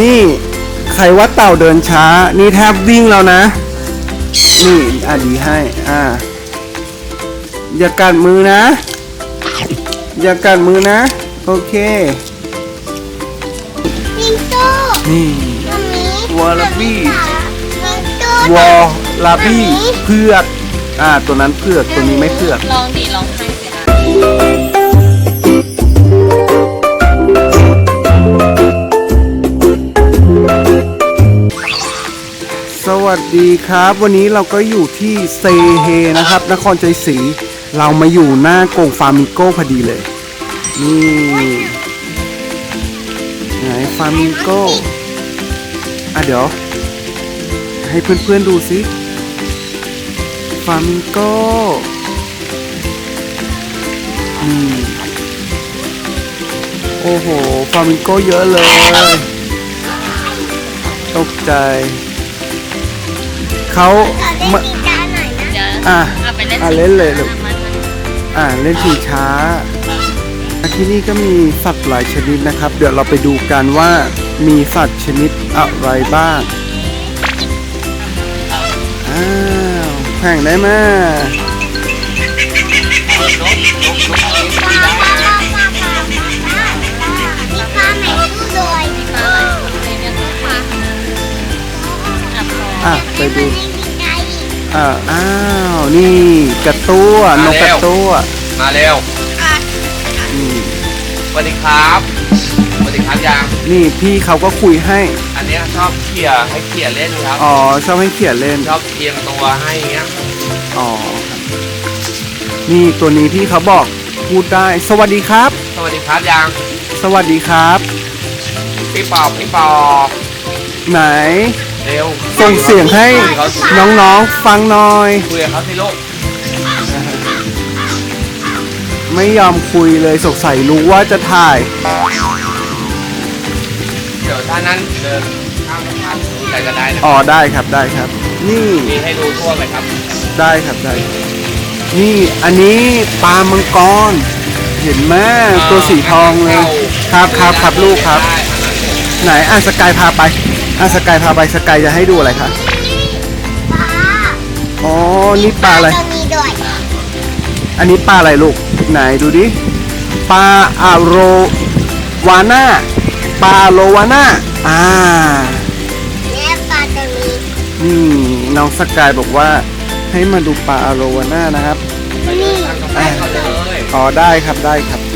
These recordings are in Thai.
นี่ใครว่าเต่าเดินช้า นี่แทบวิ่งแล้วนะ นี่อะดีให้ อ่า อย่ากัดมือนะ อย่ากัดมือนะ โอเคมิงโตนี่มามีวอลลาบี้มิงโตวอลาบี้เพือก อ่า ตัวนั้นเพือก ตัวนี้ไม่เพือก ลองดิลองให้สินะ ดีครับ วันนี้เราก็อยู่ที่เซเฮนะครับ นครใจศรีเรามาอยู่หน้าโกงฟาร์มิโก้พอดีเลย นี่ไหนฟาร์มิโก้อะเดี๋ยว ให้เพื่อนๆดูสิฟาร์มิโก้นี่โอ้โหฟาร์มิโก้เยอะเลย ตกใจ เขาขอเล่นมากีตาร์หน่อยนะเดี๋ยวอะเอาไปเล่นอะเล่นเลยลูกอามามาอ่าเล่นชิงช้า ที่นี่ก็มีสัตว์หลายชนิดนะครับ เดี๋ยวเราไปดูกันว่ามีสัตว์ชนิดอะไรบ้าง อ้าวแข่งได้ไหมป ไปดูเล่นกีตาร์อีกอ่าอ้าว นี่กระตัวนกกระตัวมาเร็วนี่สวัสดีครับสวัสดีครับยังนี่พี่เขาก็คุยให้ อันเนี้ยชอบเขี่ยให้เขี่ยเล่นครับอ๋อชอบให้เขียนเล่นชอบเอียงตัวให้อย่างเงี้ยอ๋อครับนี่ตัวนี้พี่เขาบอกพูดได้ สวัสดีครับ สวัสดีครับยังสวัสดีครับ พี่ปอบพี่ปอบไหน เร็วส่งเสียงให้น้องๆฟังหน่อย คุยกับเขาสิลูกไม่ยอมคุยเลยสงสัยรู้ว่าจะถ่าย เดี๋ยวท่านั้นเดินข้ามไปข้ามไปก็ได้นะอ๋อได้ครับได้ครับ นี่มีให้ดูทั่วเลยครับได้ครับได้ นี่อันนี้ปลามังกร เห็นไหมตัวสีทองเลย ครับครับครับลูกครับได้อันนั้นไหนอะสกายพาไป อะสกายพาไปสกายจะให้ดูอะไรคะปลาอ๋อนี่ปลาอะไร ตัวนี้ด้วยอันนี้ปลาอะไรลูกไหนดูดิปลาอะโรวาน่าปลาโลวาน่าอ่าเนี่ยปลาตัวนี้นี่น้องสกายบอกว่าให้มาดูปลาอะโรวาน่านะครับไปเดินทางตรงแรกก่อนเลย อ๋อได้ครับได้ครับ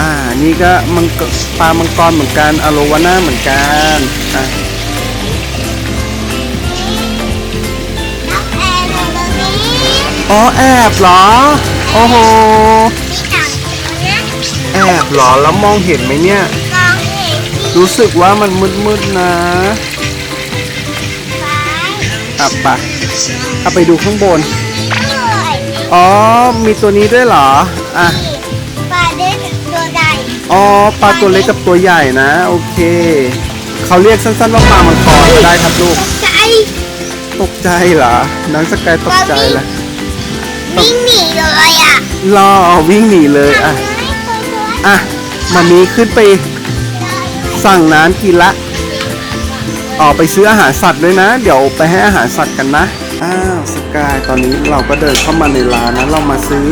อ่า นี่ก็มังกรปลามังกรเหมือนกันอะโรวาน่าเหมือนกันอะน้องแอร์ตัวนี้อ๋อแอบเหรอ โอ้โหมีสามตัวนะแอบเหรอ แล้วมองเห็นไหมเนี่ยมองเห็นที่รู้สึกว่ามันมืดๆนะซ้ายอะไปะเอาไปดูข้างบนด้วยอ๋อ มีตัวนี้ด้วยเหรอ อะ อ๋อปลาตัวเล็กกับตัวใหญ่นะ โอเค เขาเรียกสั้นๆว่าปลามังกรก็ได้ครับลูก ใจตกใจเหรอน้องสกายตกใจละวิ่งหนีเลยอะรอวิ่งหนีเลยอะอะมามีขึ้นไปสั่งน้ำกินละออกไปซื้ออาหารสัตว์ด้วยนะ เดี๋ยวไปให้อาหารสัตว์กันนะ อ้าวสกายตอนนี้เราก็เดินเข้ามาในร้านนะเรามาซื้อ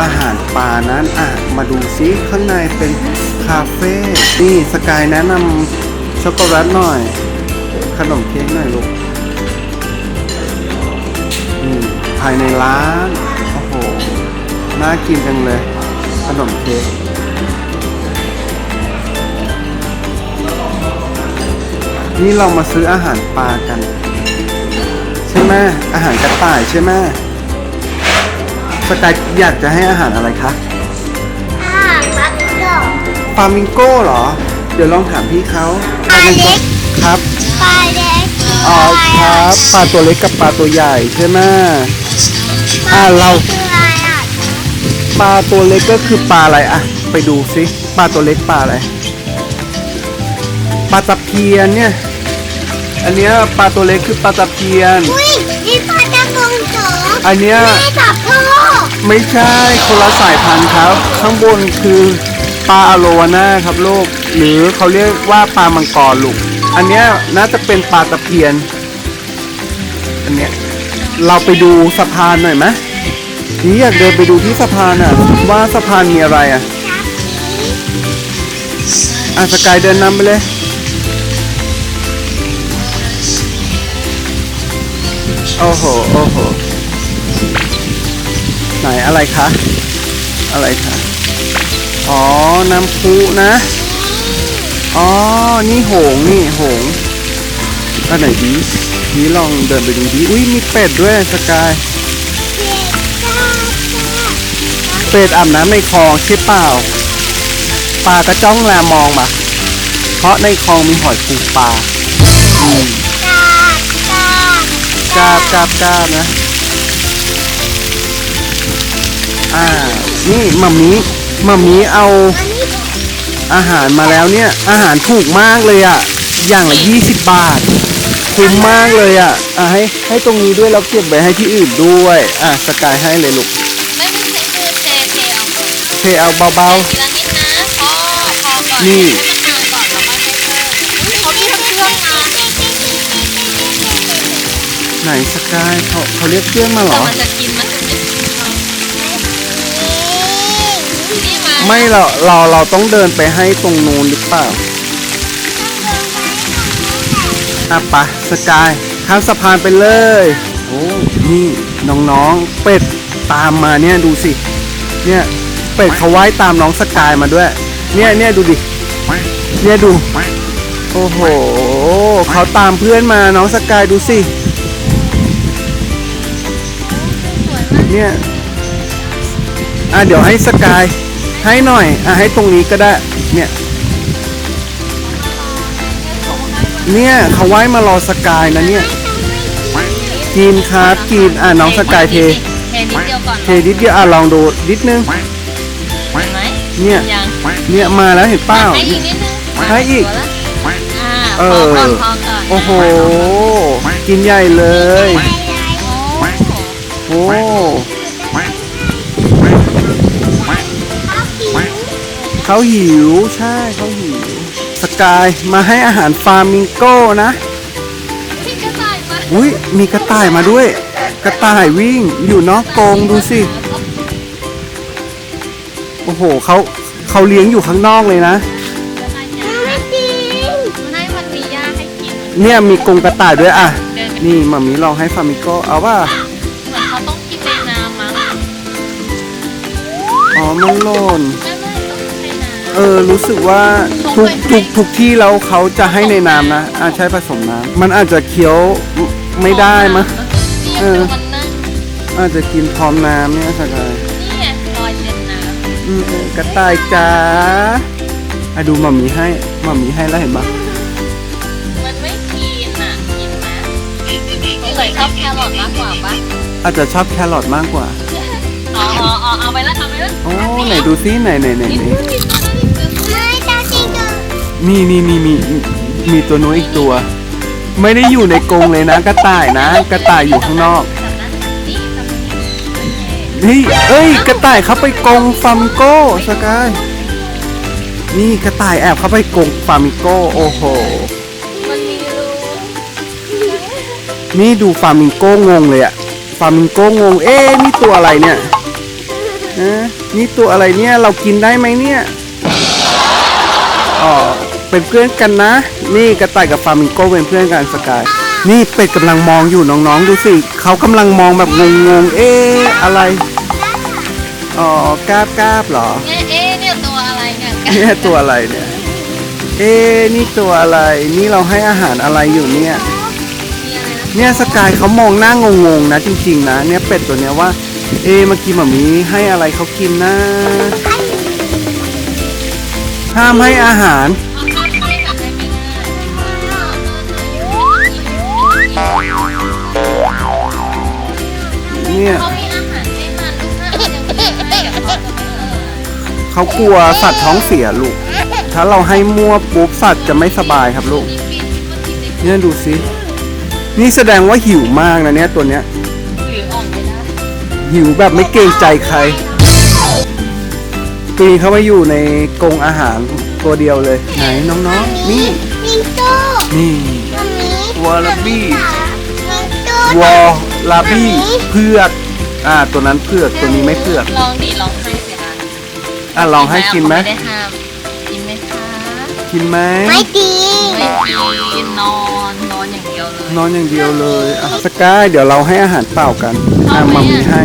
อาหารปลานั้นอะมาดูซิข้างในเป็นคาเฟ่นี่สกายแนะนำช็อกโกแลตหน่อย ขนมเค้กหน่อยลูกนี่ภายในร้าน โอ้โห น่ากินจังเลย ขนมเค้กนี่เรามาซื้ออาหารปลากัน ใช่ไหมอาหารกระต่ายใช่ไหม สกายอยากจะให้อาหารอะไรคะอ่าปักโดฟามิงโก้เหรอ เดี๋ยวลองถามพี่เขาปลาเล็กครับปลาเล็กอ๋อครับปลาตัวเล็กกับปลาตัวใหญ่ใช่ไหมอ่าเราคืออะไรอะปลาตัวเล็กก็คือปลาอะไรอะไปดูสิปลาตัวเล็กปลาอะไรปลาตะเพียนเนี่ยอันเนี้ยปลาตัวเล็กคือปลาตะเพียนอุ้ยนี่ปลากระพงโจอันเนี้ยแม่จับพ่อ ไม่ใช่คนละสายพันธุ์ครับ ข้างบนคือปลาอะโลวาน่าครับลูกหรือเขาเรียกว่าปลามังกรลูกอันเนี้ยน่าจะเป็นปลาตะเพียน อันเนี้ยเราไปดูสะพานหน่อยไหมนี่อยากเดินไปดูที่สะพานอะ ว่าสะพานมีอะไรอะอะสกายเดินนำไปเลย โอ้โห โอ้โห อะไรคะ อะไรคะ อ๋อ น้ำพุนะ อ๋อ นี่โหงนี่โหงอันไหนดีนี่ลองเดินไปดูดิอุ้ยมีเป็ดด้วยสกาย เป็ดอาบน้ำในคลองใช่เปล่า ปลากระจ้องแลมองมาเพราะในคลองมีหอยปูปลาอืมกราบกราบกราบนะ อ่า นี่มัมมี่มัมมี่เอาอาหารมาแล้วเนี่ย อาหารถูกมากเลยอะ่ะ อย่างละ 20 บาท คุ้มมากเลยอะ่ะ อะให้ให้ตรงนี้ด้วยแล้วเก็บไว้ให้ที่อื่นด้วย อะสกายให้เลยลูกไม่ไม่ใช่คือเทเทเอาก่อนเทเอาเบาทีละนิดนะพอพอก่อนนี่ให้มันทานก่อนแล้วก็ให้เพิ่มอุ๊ยเขามีทั้งเครื่องมาๆไหนสกายเขาเขาเรียกเพื่อนมาเหรแต่อมันจะกินมัน ไม่เราเราเราต้องเดินไปให้ตรงนู้นหรือเปล่าอะปะสกายข้ามสะพานไปเลยโอ้นี่น้องๆเป็ดตามมาเนี่ยดูสิ เนี่ยเป็ดเขาไว้ตามน้องสกายมาด้วย เนี่ยเนี่ยดูดิ เนี่ยดู โอ้โหเขาตามเพื่อนมาน้องสกายดูสิเนี่ย อะเดี๋ยวให้สกาย ให้หน่อย อะให้ตรงนี้ก็ได้ เนี่ย เนี่ยเขาไว้มารอสกายนะเนี่ย กินครับกินอะน้องสกายเท เทนิดเดียวก่อนเทนิดเดียวอะลองดูนิดนึง เห็นไหมเนี่ย ยังเนี่ยมาแล้วเห็นเป้า ให้อีกนิดนึงให้อีกตัวละอ่าเอพออ ก่อนพอก่อนโอ้โห กินใหญ่เลย โอ้โอ้ เขาหิวใช่เขาหิว สกายมาให้อาหารฟาร์มิงโก้นะ พี่กระต่ายมาอุ้ยมีกระต่ายมาด้วย กระต่ายวิ่งอยู่นอกกรงดูสิ โอ้โหเขาเขาเลี้ยงอยู่ข้างนอกเลยนะให้มันมีหญ้าให้กิน เนี่ยมีกรงกระต่ายด้วยอะ เดินไปนี่มามีลองให้ฟาร์มิงโก้เอาว่า เหมือนเขาต้องกินในน้ำมั้งอ๋อมันหล่นไม่ เออรู้สึกว่าทุกทุกทุกที่เราเขาจะให้ในน้ำนะอ่าใช้ผสมน้ำมันอาจจะเคี้ยวไม่ได้มั้งนี่เอยังอดูมันนั่งอาจจะกินพร้อมน้ำเนี่ยสกายนี่ไงรอยเต็มน้ำอืมเออกระต่ายจ้าอะดูมามีให้มามีให้แล้วเห็นปะมันไม่กินอะกินนะสงสัยชอบแครอทมากกว่าปะอาจจะชอบแครอทมากกว่าอ๋ออ๋ออ๋อเอาไปแล้วเอาไปแล้วโอ้ไหนดูซิไหนไหนไหนนี่ไหน นี่นี่มีมีมีมีมีตัวนู้นอีกตัว ไม่ได้อยู่ในกรงเลยนะ กระต่ายนะ กระต่ายอยู่ข้างนอกนี่เอ้ย กระต่ายเข้าไปกรงฟามิโก้สกายนี่กระต่ายแอบเข้าไปกรงฟามิโก้โอ้โหนี่ดูฟามิงโก้งงเลยอะฟามิงโก้งง เอ๊นี่ตัวอะไรเนี่ยนี่ตัวอะไรเนี่ย เรากินได้ไหมเนี่ย อ๋อ เป็นเพื่อนกันนะ นี่กระต่ายกับฟาร์มิงโก้เป็นเพื่อนกันสกาย นี่เป็ดกำลังมองอยู่น้องๆดูสิเขากำลังมองแบบงงๆเอ๊ะอะไรอ๋อกราบกราบเหรอเนี่ยเอ๊ะเนี่ยตัวอะไรเนี่ยเนี่ยตัวอะไรเนี่ยเอ๊ะนี่ตัวอะไรนี่เราให้อาหารอะไรอยู่เนี่ยมีอะไรนะเนี่ยสกายเขามองหน้างงๆนะจริงๆนะเนี่ยเป็ดตัวเนี้ยว่า เอ๊ะเมื่อกี้หมามีให้อะไรเขากินนะห้ามให้อาหาร เนี่ยเขามีอาหารให้มันลูกนะยังไม่ให้เดี๋ยวเขาจะไม่เออ เขากลัวสัตว์ท้องเสียลูก ถ้าเราให้มั่วปุ๊บสัตว์จะไม่สบายครับลูกนี่ปีนมันกินได้เนี่ยดูสินี่แสดงว่าหิวมากนะเนี่ยตัวเนี้ยหรืออ่อนไม่ได้หิวแบบไม่เกรงใจใครปีนเข้ามาอยู่ในกรงอาหารตัวเดียวเลย ไหนน้องๆ นี่ มิงโต้นี่มามีวอลลาบี้ มิงโต้วอล ลาบี้เผือกอ่าตัวนั้นเผือกตัวนี้ไม่เผือกลองดิลองให้สิคะอะลองให้กินไหมไม่ได้ห้ามกินไหมคะกินไหมไม่ดีไม่กินนอนนอนอย่างเดียวเลยนอนอย่างเดียวเลยอะสกายเดี๋ยวเราให้อาหารเต่ากันอะเอาไหมมามีอะให้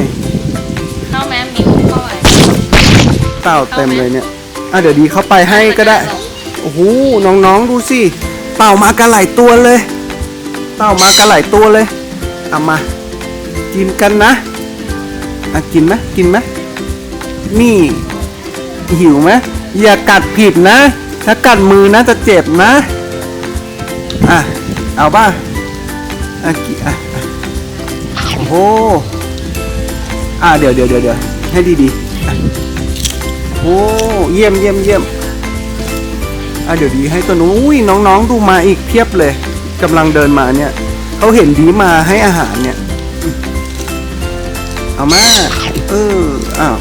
เข้าแม่มิวเข้าไปเต่าเต็มเลยเนี่ยอะเดี๋ยวดีเข้าไปให้ก็ได้โอ้โหน้องๆดูสิเต่ามากันหลายตัวเลย เต่ามากันหลายตัวเลยเอามา กินกันนะอะกินไหมกินไหมนี่ หิวไหมอย่ากัดผิดนะ ถ้ากัดมือนะจะเจ็บนะ อะ เอาบ้าอะกิอะอะโอ้โหอะเดี๋ยวเดี๋ยวเดี๋ยวเดี๋ยวให้ดีๆอะโอ้เยี่ยมเยี่ยมเยี่ยมอะเดี๋ยวดีให้ตัวนู้นอุ้ยน้องๆดูมาอีกเพียบเลยกำลังเดินมาเนี่ยเขาเห็นดีมาให้อาหารเนี่ย เอามา เออ อ้าว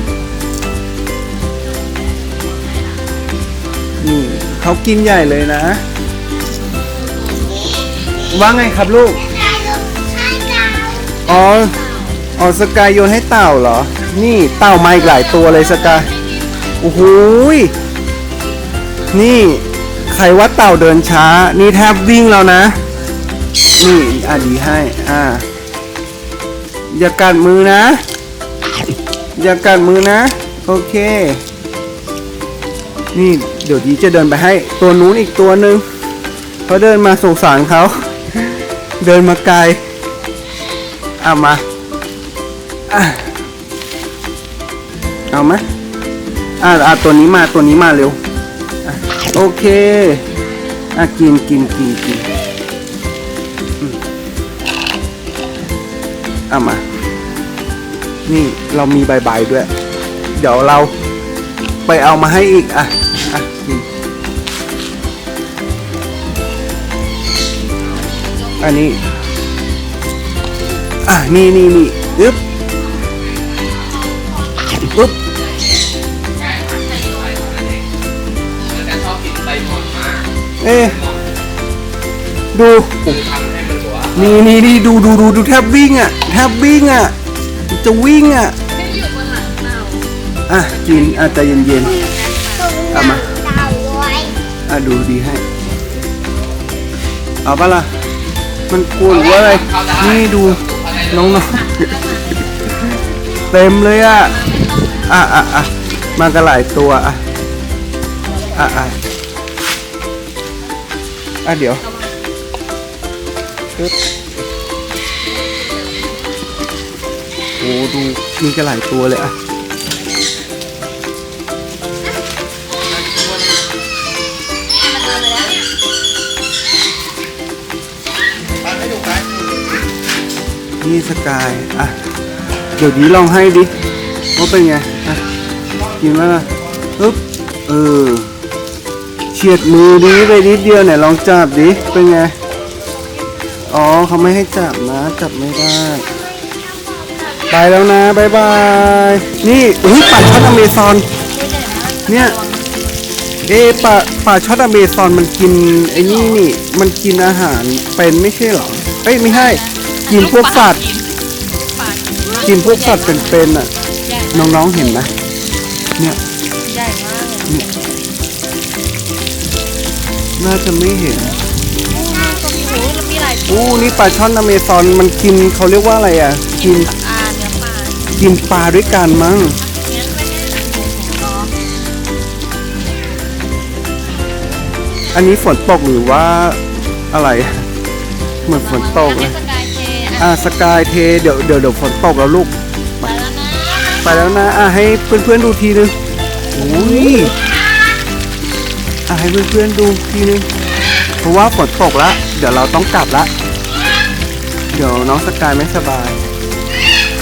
นี่เขากินใหญ่เลยนะ ว่าไงครับลูก อ๋อ อ๋อสกายโยนให้เต่าเหรอ นี่เต่ามาอีกหลายตัวเลยสกาย โอ้โหยนี่ใครว่าเต่าเดินช้า นี่แทบวิ่งแล้วนะ นี่อะดีให้ อ่า อย่ากัดมือนะ อย่ากัดมือนะ โอเค นี่เดี๋ยวดีจะเดินไปให้ตัวนู้นอีกตัวหนึ่งเขาเดินมาสงสารเขา เดินมาไกลเอามาเอาไหมอะอะตัวนี้มาตัวนี้มาเร็วอโอเคอะกินกินกินกินเอามา นี่เรามีใบใบด้วย เดี๋ยวเราไปเอามาให้อีกอะอะกินอันนี้ อะ นี่นี่นี่อึ๊บอึ๊บแต่ชอบกินไส้หมอนมากเอ๊ดู นี่นี่นี่ดูดูดูดูแทบวิ่งอะ แทบวิ่งอะ จะวิ่งอะไม่อยู่บนหลังเต่าอะกินอะใจเย็นตรงเอามาเต่าไว้ๆอะดูดีให้ เอาปะล่ะ มันกลัวหรือว่าอะไร นี่ดูน้องๆ เต็มเลยอะ อะอะอะมากันหลายตัวอะ อะอะอะเดี๋ยวปึ๊บ อ้ดูมีกันหลายตัวเลยอะนี่สกายอะ เดี๋ยวดีลองให้ดิว่าเป็นไง อะ กินแล้วนะปึ๊บเออเฉียดมือดีไปนิดเดียวเนี่ยลองจับดิ เป็นไง อ๋อเขาไม่ให้จับนะ จับไม่ได้ ไปแล้วนะบายบาย นี่อุ้ยป่าช็อตอเมซอน เนี่ย เอะป่าป่าช็อตอเมซอนมันกินไอ้นี่นี่ มันกินอาหารเป็นไม่ใช่เหรอ เอ้ยไม่ใช่ กินพวกสัตว์ปากกินพวกสัตว์เป็นๆอะใหญ่น้องๆเห็นไหมเนี่ย ใหญ่มากเลยน่าจะไม่เห็นโอ้โหแล้วมีหลายตัวอู้นี่ปลาช่อนอเมซอนมันกินเขาเรียกว่าอะไรอะ กินอ่าเนื้อปลา กินปลาด้วยกันมั้งงั้นไปแน่รออันนี้ฝนตกหรือว่าอะไร เหมือนฝนตกให้เลยสกายเทอะอะสกายเทเดี๋ยวเดี๋ยวเดี๋ยวฝนตกแล้วลูก ไปแล้วนะไปแล้วนะอะให้เพื่อนๆดูทีนึงอุ้ยอะให้เพื่อนๆดูทีนึงเพราะว่าฝนตกแล้วเดี๋ยวเราต้องกลับละเดี๋ยวน้องสกายไม่สบาย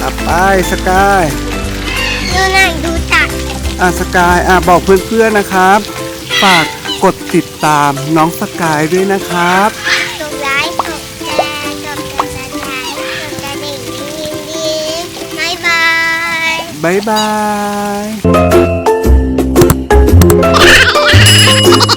กลับไปสกายดูหนังดูตัดอะสกายอะบอกเพื่อนๆนะครับ ฝากกดติดตามน้องสกายด้วยนะครับ กดไลค์กดแชร์กดกระดิ่งกดกระดิ่งดีๆบ๊ายบาย บ๊ายบาย Bye.